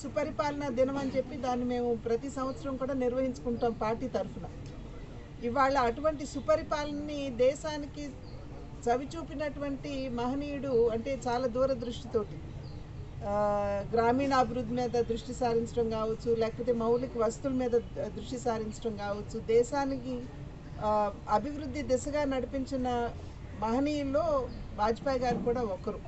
సుపరిపాలన దినం అని చెప్పి దాన్ని మేము ప్రతి సంవత్సరం కూడా నిర్వహించుకుంటాం పార్టీ తరఫున. ఇవాళ అటువంటి సుపరిపాలనని దేశానికి చవి చూపినటువంటి మహనీయుడు అంటే చాలా దూరదృష్టితోటి గ్రామీణాభివృద్ధి మీద దృష్టి సారించడం కావచ్చు లేకపోతే మౌలిక వస్తువుల మీద దృష్టి సారించడం కావచ్చు దేశానికి అభివృద్ధి దిశగా నడిపించిన మహనీయుల్లో వాజ్పేయి గారు కూడా ఒకరు.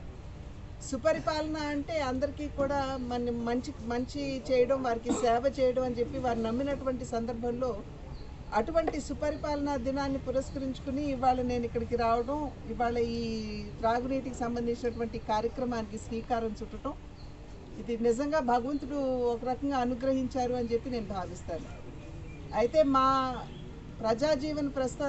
సుపరిపాలన అంటే అందరికీ కూడా మన మంచి మంచి చేయడం వారికి సేవ చేయడం అని చెప్పి వారు నమ్మినటువంటి సందర్భంలో అటువంటి సుపరిపాలన దినాన్ని పురస్కరించుకుని ఇవాళ నేను ఇక్కడికి రావడం ఇవాళ ఈ త్రాగునీటికి సంబంధించినటువంటి కార్యక్రమానికి శ్రీకారం చుట్టడం ఇది నిజంగా భగవంతుడు ఒక రకంగా అనుగ్రహించారు అని చెప్పి నేను భావిస్తాను. అయితే మా ప్రజాజీవన ప్రస్థా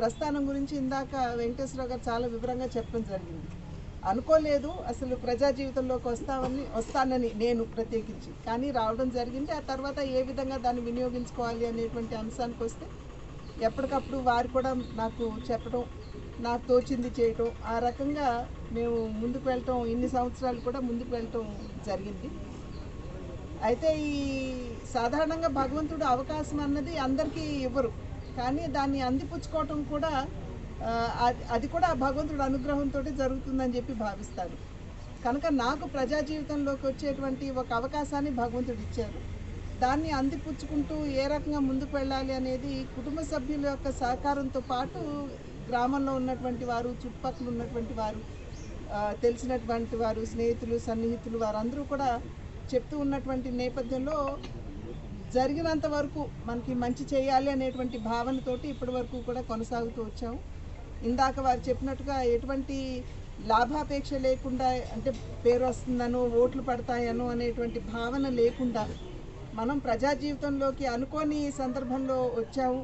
ప్రస్థానం గురించి ఇందాక వెంకటేశ్వరరావు గారు చాలా వివరంగా చెప్పడం జరిగింది. అనుకోలేదు అసలు ప్రజా జీవితంలోకి వస్తామని వస్తానని నేను ప్రత్యేకించి. కానీ రావడం జరిగింది ఆ తర్వాత ఏ విధంగా దాన్ని వినియోగించుకోవాలి అనేటువంటి అంశానికి వస్తే ఎప్పటికప్పుడు వారు కూడా నాకు చెప్పడం నాకు తోచింది చేయటం ఆ రకంగా మేము ముందుకు వెళ్ళటం ఇన్ని సంవత్సరాలు కూడా ముందుకు వెళ్ళటం జరిగింది. అయితే ఈ సాధారణంగా భగవంతుడు అవకాశం అన్నది అందరికీ ఇవ్వరు. కానీ దాన్ని అందిపుచ్చుకోవటం కూడా అది- అది కూడా ఆ భగవంతుడు అనుగ్రహంతో జరుగుతుందని చెప్పి భావిస్తాను. కనుక నాకు ప్రజా జీవితంలోకి వచ్చేటువంటి ఒక అవకాశాన్ని భగవంతుడు ఇచ్చారు. దాన్ని అందిపుచ్చుకుంటూ ఏ రకంగా ముందుకు వెళ్ళాలి అనేది కుటుంబ సభ్యుల యొక్క సహకారంతో పాటు గ్రామంలో ఉన్నటువంటి వారు చుట్టుపక్కల ఉన్నటువంటి వారు తెలిసినటువంటి వారు స్నేహితులు సన్నిహితులు వారందరూ కూడా చెప్తూ ఉన్నటువంటి నేపథ్యంలో జరిగినంత వరకు మనకి మంచి చేయాలి అనేటువంటి భావనతోటి ఇప్పటి వరకు కూడా కొనసాగుతూ వచ్చాము. ఇందాక వారు చెప్పినట్టుగా ఎటువంటి లాభాపేక్ష లేకుండా అంటే పేరు వస్తుందనో ఓట్లు పడతాయనో అనేటువంటి భావన లేకుండా మనం ప్రజా జీవితంలోకి అనుకోని సందర్భంలో వచ్చాము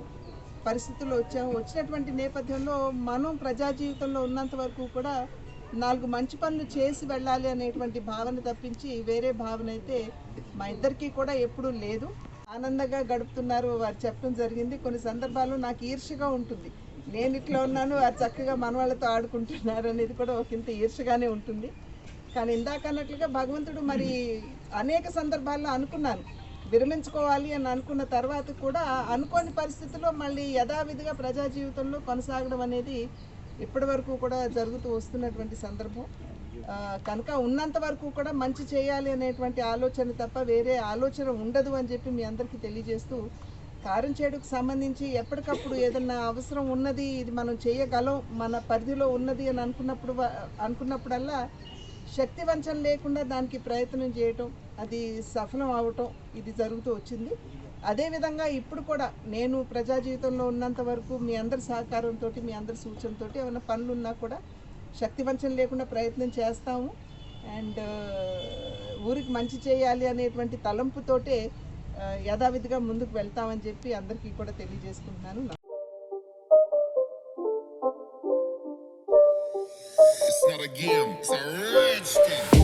పరిస్థితుల్లో వచ్చాము. వచ్చినటువంటి నేపథ్యంలో మనం ప్రజా జీవితంలో ఉన్నంత వరకు కూడా నాలుగు మంచి పనులు చేసి వెళ్ళాలి అనేటువంటి భావన తప్పించి వేరే భావన అయితే మా ఇద్దరికీ కూడా ఎప్పుడూ లేదు. ఆనందంగా గడుపుతున్నారు వారు చెప్పడం జరిగింది. కొన్ని సందర్భాల్లో నాకు ఈర్ష్యగా ఉంటుంది. నేను ఇట్లా ఉన్నాను వారు చక్కగా మనవాళ్ళతో ఆడుకుంటున్నారు అనేది కూడా ఒక ఇంత ఈర్షగానే ఉంటుంది. కానీ ఇందాక అన్నట్లుగా భగవంతుడు మరి అనేక సందర్భాల్లో అనుకున్నాను. విరమించుకోవాలి అని అనుకున్న తర్వాత కూడా అనుకోని పరిస్థితుల్లో మళ్ళీ యథావిధిగా ప్రజా జీవితంలో కొనసాగడం అనేది ఇప్పటి వరకు కూడా జరుగుతూ వస్తున్నటువంటి సందర్భం. కనుక ఉన్నంత వరకు కూడా మంచి చేయాలి అనేటువంటి ఆలోచన తప్ప వేరే ఆలోచన ఉండదు అని చెప్పి మీ అందరికీ తెలియజేస్తూ కారం చేయడానికి సంబంధించి ఎప్పటికప్పుడు ఏదన్నా అవసరం ఉన్నది ఇది మనం చేయగలం మన పరిధిలో ఉన్నది అని అనుకున్నప్పుడు అనుకున్నప్పుడల్లా శక్తి వంచన లేకుండా దానికి ప్రయత్నం చేయటం అది సఫలం అవటం ఇది జరుగుతూ వచ్చింది. అదేవిధంగా ఇప్పుడు కూడా నేను ప్రజా జీవితంలో ఉన్నంత వరకు మీ అందరి సహకారంతో మీ అందరి సూచనతో ఏమైనా పనులు ఉన్నా కూడా శక్తి వంచన లేకుండా ప్రయత్నం చేస్తాము. అండ్ ఊరికి మంచి చేయాలి అనేటువంటి తలంపుతోటే యథావిధిగా ముందుకు వెళ్తామని చెప్పి అందరికీ కూడా తెలియజేసుకుంటున్నాను It's not a game, it's a rich game.